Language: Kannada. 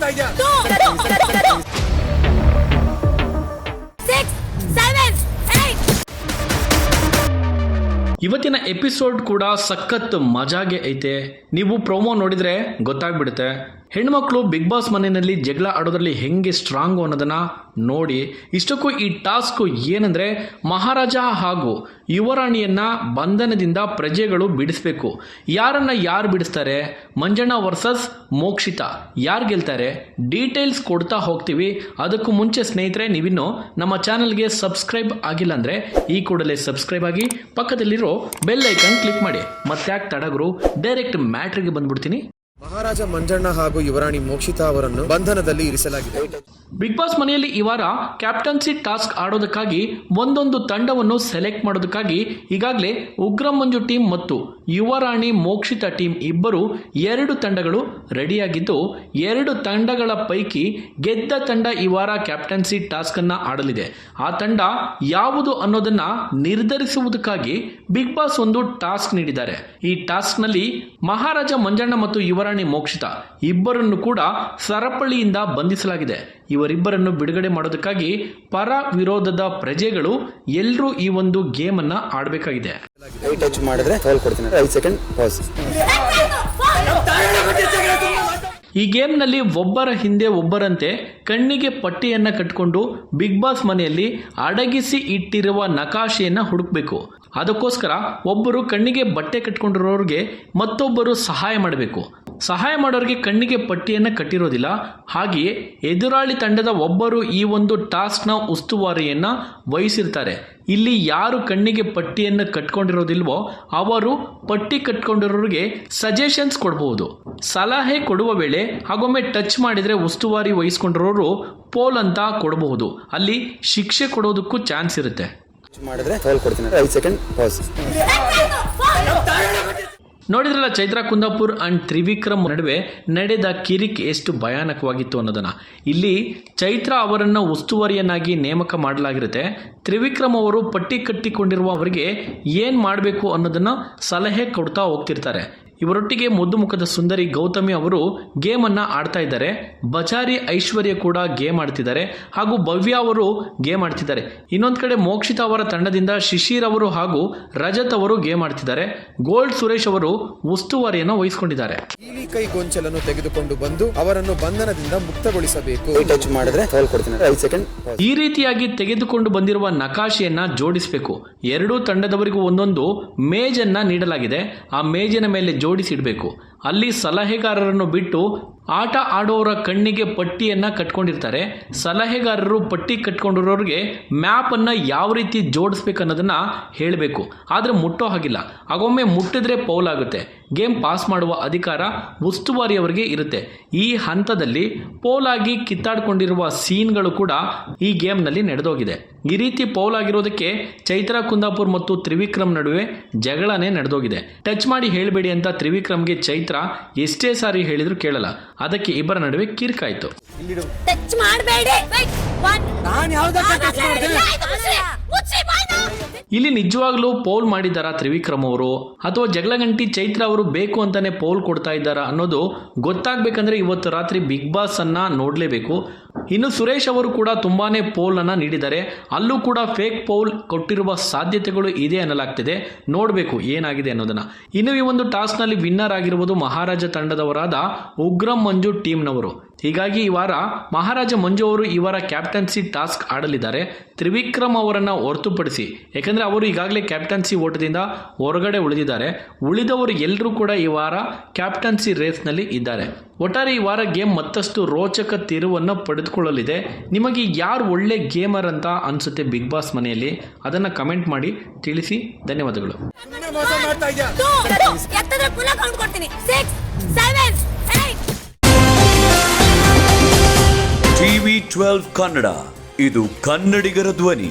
ಇದ್ಯಾ? ಇವತ್ತಿನ ಎಪಿಸೋಡ್ ಕೂಡ ಸಖತ್ ಮಜಾಗೆ ಐತೆ. ನೀವು ಪ್ರೋಮೋ ನೋಡಿದ್ರೆ ಗೊತ್ತಾಗ್ಬಿಡುತ್ತೆ. ಹೆಣ್ಮಕ್ಳು ಬಿಗ್ ಬಾಸ್ ಮನೆಯಲ್ಲಿ ಜಗಳ ಆಡೋದ್ರಲ್ಲಿ ಹೆಂಗೆ ಸ್ಟ್ರಾಂಗು ಅನ್ನೋದನ್ನ ನೋಡಿ, ಇಷ್ಟಕ್ಕೂ ಈ ಟಾಸ್ಕ್ ಏನಂದ್ರೆ ಮಹಾರಾಜ ಹಾಗೂ ಯುವರಾಣಿಯನ್ನ ಬಂಧನದಿಂದ ಪ್ರಜೆಗಳು ಬಿಡಿಸ್ಬೇಕು. ಯಾರನ್ನ ಯಾರು ಬಿಡಿಸ್ತಾರೆ? ಮಂಜಣ್ಣ ವರ್ಸಸ್ ಮೋಕ್ಷಿತ. ಯಾರು ಗೆಲ್ತಾರೆ? ಡೀಟೇಲ್ಸ್ ಕೊಡ್ತಾ ಹೋಗ್ತೀವಿ. ಅದಕ್ಕೂ ಮುಂಚೆ ಸ್ನೇಹಿತರೆ, ನೀವಿನ್ನು ನಮ್ಮ ಚಾನಲ್ಗೆ ಸಬ್ಸ್ಕ್ರೈಬ್ ಆಗಿಲ್ಲ ಅಂದರೆ ಈ ಕೂಡಲೇ ಸಬ್ಸ್ಕ್ರೈಬ್ ಆಗಿ ಪಕ್ಕದಲ್ಲಿರೋ ಬೆಲ್ ಐಕನ್ ಕ್ಲಿಕ್ ಮಾಡಿ. ಮತ್ತೆ ತಡಗರು ಡೈರೆಕ್ಟ್ ಮ್ಯಾಟ್ರಿಗೆ ಬಂದ್ಬಿಡ್ತೀನಿ. ಮಹಾರಾಜ ಮಂಜಣ್ಣ ಹಾಗೂ ಯುವರಾಣಿ ಮೋಕ್ಷಿತಾ ಅವರನ್ನು ಬಂಧನದಲ್ಲಿ ಇರಿಸಲಾಗಿದೆ. ಬಿಗ್ ಬಾಸ್ ಮನೆಯಲ್ಲಿ ಈ ವಾರ ಕ್ಯಾಪ್ಟನ್ಸಿ ಟಾಸ್ಕ್ ಆಡೋದಕ್ಕಾಗಿ ಒಂದೊಂದು ತಂಡವನ್ನು ಸೆಲೆಕ್ಟ್ ಮಾಡೋದಕ್ಕಾಗಿ ಈಗಾಗಲೇ ಉಗ್ರ ಮಂಜು ಟೀಮ್ ಮತ್ತು ಯುವರಾಣಿ ಮೋಕ್ಷಿತ ಟೀಮ್ ಇಬ್ಬರು ಎರಡು ತಂಡಗಳು ರೆಡಿಯಾಗಿದ್ದು, ಎರಡು ತಂಡಗಳ ಪೈಕಿ ಗೆದ್ದ ತಂಡ ಈ ವಾರ ಕ್ಯಾಪ್ಟನ್ಸಿ ಟಾಸ್ಕ್ ಅನ್ನ ಆಡಲಿದೆ. ಆ ತಂಡ ಯಾವುದು ಅನ್ನೋದನ್ನ ನಿರ್ಧರಿಸುವುದಕ್ಕಾಗಿ ಬಿಗ್ ಬಾಸ್ ಒಂದು ಟಾಸ್ಕ್ ನೀಡಿದ್ದಾರೆ. ಈ ಟಾಸ್ಕ್ನಲ್ಲಿ ಮಹಾರಾಜ ಮಂಜಣ್ಣ ಮತ್ತು ಯುವರಾಣಿ ಮೋಕ್ಷಿತ. ಇಬ್ಬರನ್ನು ಕೂಡ ಸರಪಳಿಯಿಂದ ಬಂಧಿಸಲಾಗಿದೆ. ಇವರಿಬ್ಬರನ್ನು ಬಿಡುಗಡೆ ಮಾಡೋದಕ್ಕಾಗಿ ಪರ ವಿರೋಧದ ಪ್ರಜೆಗಳು ಎಲ್ಲರೂ ಈ ಒಂದು ಗೇಮ್ ಅನ್ನ ಆಡಬೇಕಾಗಿದೆ. ಈ ಗೇಮ್ನಲ್ಲಿ ಒಬ್ಬರ ಹಿಂದೆ ಒಬ್ಬರಂತೆ ಕಣ್ಣಿಗೆ ಪಟ್ಟಿಯನ್ನ ಕಟ್ಕೊಂಡು ಬಿಗ್ ಬಾಸ್ ಮನೆಯಲ್ಲಿ ಅಡಗಿಸಿ ಇಟ್ಟಿರುವ ನಕಾಶೆಯನ್ನ ಹುಡುಕ್ಬೇಕು. ಅದಕ್ಕೋಸ್ಕರ ಒಬ್ಬರು ಕಣ್ಣಿಗೆ ಬಟ್ಟೆ ಕಟ್ಕೊಂಡಿರೋರಿಗೆ ಮತ್ತೊಬ್ಬರು ಸಹಾಯ ಮಾಡಬೇಕು. ಸಹಾಯ ಮಾಡೋರಿಗೆ ಕಣ್ಣಿಗೆ ಪಟ್ಟಿಯನ್ನು ಕಟ್ಟಿರೋದಿಲ್ಲ. ಹಾಗೆಯೇ ಎದುರಾಳಿ ತಂಡದ ಒಬ್ಬರು ಈ ಒಂದು ಟಾಸ್ಕ್ನ ಉಸ್ತುವಾರಿಯನ್ನು ವಹಿಸಿರ್ತಾರೆ. ಇಲ್ಲಿ ಯಾರು ಕಣ್ಣಿಗೆ ಪಟ್ಟಿಯನ್ನು ಕಟ್ಕೊಂಡಿರೋದಿಲ್ವೋ ಅವರು ಪಟ್ಟಿ ಕಟ್ಕೊಂಡಿರೋರಿಗೆ ಸಜೆಷನ್ಸ್ ಕೊಡಬಹುದು ಸಲಹೆ ಕೊಡುವ ವೇಳೆ ಹಾಗೊಮ್ಮೆ ಟಚ್ ಮಾಡಿದರೆ ಉಸ್ತುವಾರಿ ವಹಿಸ್ಕೊಂಡಿರೋರು ಪೋಲ್ ಅಂತ ಕೊಡಬಹುದು ಅಲ್ಲಿ ಶಿಕ್ಷೆ ಕೊಡೋದಕ್ಕೂ ಚಾನ್ಸ್ ಇರುತ್ತೆ. ಟಚ್ ಮಾಡಿದ್ರೆ ಫೌಲ್ ಕೊಡ್ತೀನಿ. ಐದು ಸೆಕೆಂಡ್ ಪಾಸ್ ನೋಡಿದ್ರಲ್ಲ ಚೈತ್ರ ಕುಂದಾಪುರ್ ಅಂಡ್ ತ್ರಿವಿಕ್ರಮ್ ನಡುವೆ ನಡೆದ ಕಿರಿಕ್ ಎಷ್ಟು ಭಯಾನಕವಾಗಿತ್ತು ಅನ್ನೋದನ್ನ. ಇಲ್ಲಿ ಚೈತ್ರ ಅವರನ್ನ ಉಸ್ತುವಾರಿಯನ್ನಾಗಿ ನೇಮಕ ಮಾಡಲಾಗಿರುತ್ತೆ. ತ್ರಿವಿಕ್ರಮ್ ಅವರು ಪಟ್ಟಿ ಕಟ್ಟಿಕೊಂಡಿರುವ ಅವರಿಗೆ ಏನು ಮಾಡಬೇಕು ಅನ್ನೋದನ್ನ ಸಲಹೆ ಕೊಡ್ತಾ ಹೋಗ್ತಿರ್ತಾರೆ. ಇವರೊಟ್ಟಿಗೆ ಮುದ್ದು ಮುಖದ ಸುಂದರಿ ಗೌತಮಿ ಅವರು ಗೇಮ್ ಅನ್ನ ಆಡ್ತಾ ಇದ್ದಾರೆ. ಬಚಾರಿ ಐಶ್ವರ್ಯ ಕೂಡ ಗೇಮ್ ಆಡ್ತಿದ್ದಾರೆ. ಹಾಗೂ ಭವ್ಯ ಅವರು ಗೇಮ್ ಆಡ್ತಿದ್ದಾರೆ. ಇನ್ನೊಂದ್ ಕಡೆ ಮೋಕ್ಷಿತ ಅವರ ತಂಡದಿಂದ ಶಿಶಿರ್ ಅವರು ಹಾಗೂ ರಜತ್ ಅವರು ಗೇಮ್ ಆಡ್ತಿದ್ದಾರೆ. ಗೋಲ್ಡ್ ಸುರೇಶ್ ಅವರು ಉಸ್ತುವಾರಿಯನ್ನು ವಹಿಸಿಕೊಂಡಿದ್ದಾರೆ. ಕೀಲಿ ಕೈ ಗೊಂಚಲನ್ನು ತೆಗೆದುಕೊಂಡು ಬಂದು ಅವರನ್ನು ಬಂಧನದಿಂದ ಮುಕ್ತಗೊಳಿಸಬೇಕು. ಟಚ್ ಮಾಡಿದ್ರೆ ಫೌಲ್ ಕೊಡ್ತೀನಿ. ಐದು ಸೆಕೆಂಡ್ ಈ ರೀತಿಯಾಗಿ ತೆಗೆದುಕೊಂಡು ಬಂದಿರುವ ನಕಾಶೆಯನ್ನ ಜೋಡಿಸಬೇಕು. ಎರಡೂ ತಂಡದವರಿಗೂ ಒಂದೊಂದು ಮೇಜನ್ನ ನೀಡಲಾಗಿದೆ. ಆ ಮೇಜಿನ ಮೇಲೆ ಜೋಡಿಸಿಡಬೇಕು. ಅಲ್ಲಿ ಸಲಹೆಗಾರರನ್ನು ಬಿಟ್ಟು ಆಟ ಆಡೋರ ಕಣ್ಣಿಗೆ ಪಟ್ಟಿಯನ್ನು ಕಟ್ಕೊಂಡಿರ್ತಾರೆ. ಸಲಹೆಗಾರರು ಪಟ್ಟಿ ಕಟ್ಕೊಂಡಿರೋರಿಗೆ ಮ್ಯಾಪನ್ನು ಯಾವ ರೀತಿ ಜೋಡಿಸ್ಬೇಕು ಅನ್ನೋದನ್ನು ಹೇಳಬೇಕು. ಆದರೆ ಮುಟ್ಟೋ ಹಾಗಿಲ್ಲ. ಆಗೊಮ್ಮೆ ಮುಟ್ಟಿದ್ರೆ ಪೌಲ್ ಆಗುತ್ತೆ. ಗೇಮ್ ಪಾಸ್ ಮಾಡುವ ಅಧಿಕಾರ ಉಸ್ತುವಾರಿ ಅವರಿಗೆ ಇರುತ್ತೆ. ಈ ಹಂತದಲ್ಲಿ ಪೋಲಾಗಿ ಕಿತ್ತಾಡ್ಕೊಂಡಿರುವ ಸೀನ್ಗಳು ಕೂಡ ಈ ಗೇಮ್ನಲ್ಲಿ ನಡೆದೋಗಿದೆ. ಈ ರೀತಿ ಪೌಲ್ ಆಗಿರೋದಕ್ಕೆ ಚೈತ್ರ, ಕುಂದಾಪುರ್ ಮತ್ತು ತ್ರಿವಿಕ್ರಮ್ ನಡುವೆ ಜಗಳನೇ ನಡೆದೋಗಿದೆ. ಟಚ್ ಮಾಡಿ ಹೇಳಬೇಡಿ ಅಂತ ತ್ರಿವಿಕ್ರಮ್ಗೆ ಚೈತ್ರ ಎಷ್ಟೇ ಸಾರಿ ಹೇಳಿದ್ರು ಕೇಳಲ್ಲ. ಅದಕ್ಕೆ ಇಬ್ಬರ ನಡುವೆ ಕಿರ್ಕಾಯ್ತು. ಟಚ್ ಮಾಡಬೇಡಿ. ಇಲ್ಲಿ ನಿಜವಾಗ್ಲೂ ಪೌಲ್ ಮಾಡಿದ್ದಾರಾ ತ್ರಿವಿಕ್ರಮ್ ಅವರು? ಅಥವಾ ಜಗಳಗಂಟಿ ಚೈತ್ರ ಅವರು ಬೇಕು ಅಂತಾನೆ ಪೌಲ್ ಕೊಡ್ತಾ ಇದ್ದಾರಾ ಅನ್ನೋದು ಗೊತ್ತಾಗ್ಬೇಕಂದ್ರೆ ಇವತ್ತು ರಾತ್ರಿ ಬಿಗ್ ಬಾಸ್ ಅನ್ನ ನೋಡಲೇಬೇಕು. ಇನ್ನು ಸುರೇಶ್ ಅವರು ಕೂಡ ತುಂಬಾನೇ ಪೋಲ್ ಅನ್ನ ನೀಡಿದ್ದಾರೆ. ಅಲ್ಲೂ ಕೂಡ ಫೇಕ್ ಪೋಲ್ ಕೊಟ್ಟಿರುವ ಸಾಧ್ಯತೆಗಳು ಇದೆ ಅನ್ನಲಾಗ್ತಿದೆ. ನೋಡಬೇಕು ಏನಾಗಿದೆ ಅನ್ನೋದನ್ನ. ಇನ್ನು ಈ ಒಂದು ಟಾಸ್ಕ್ನಲ್ಲಿ ವಿನ್ನರ್ ಆಗಿರುವುದು ಮಹಾರಾಜ ತಂಡದವರಾದ ಉಗ್ರಂ ಮಂಜು ಟೀಮ್ನವರು. ಹೀಗಾಗಿ ಈ ವಾರ ಮಹಾರಾಜ ಮಂಜು ಅವರು ಈ ವಾರ ಕ್ಯಾಪ್ಟನ್ಸಿ ಟಾಸ್ಕ್ ಆಡಲಿದ್ದಾರೆ. ತ್ರಿವಿಕ್ರಮ್ ಅವರನ್ನ ಹೊರತುಪಡಿಸಿ. ಯಾಕಂದ್ರೆ ಅವರು ಈಗಾಗಲೇ ಕ್ಯಾಪ್ಟನ್ಸಿ ಓಟದಿಂದ ಹೊರಗಡೆ ಉಳಿದಿದ್ದಾರೆ. ಉಳಿದವರು ಎಲ್ಲರೂ ಕೂಡ ಈ ವಾರ ಕ್ಯಾಪ್ಟನ್ಸಿ ರೇಸ್ನಲ್ಲಿ ಇದ್ದಾರೆ. ಒಟ್ಟಾರೆ ಈ ವಾರ ಗೇಮ್ ಮತ್ತಷ್ಟು ರೋಚಕ ತಿರುವನ್ನು ಪಡೆದುಕೊಳ್ಳಲಿದೆ. ನಿಮಗೆ ಯಾರು ಒಳ್ಳೆ ಗೇಮರ್ ಅಂತ ಅನ್ಸುತ್ತೆ ಬಿಗ್ ಬಾಸ್ ಮನೆಯಲ್ಲಿ? ಅದನ್ನ ಕಮೆಂಟ್ ಮಾಡಿ ತಿಳಿಸಿ. ಧನ್ಯವಾದಗಳು. TV twelve Kannada. ಇದು ಕನ್ನಡಿಗರ ಧ್ವನಿ.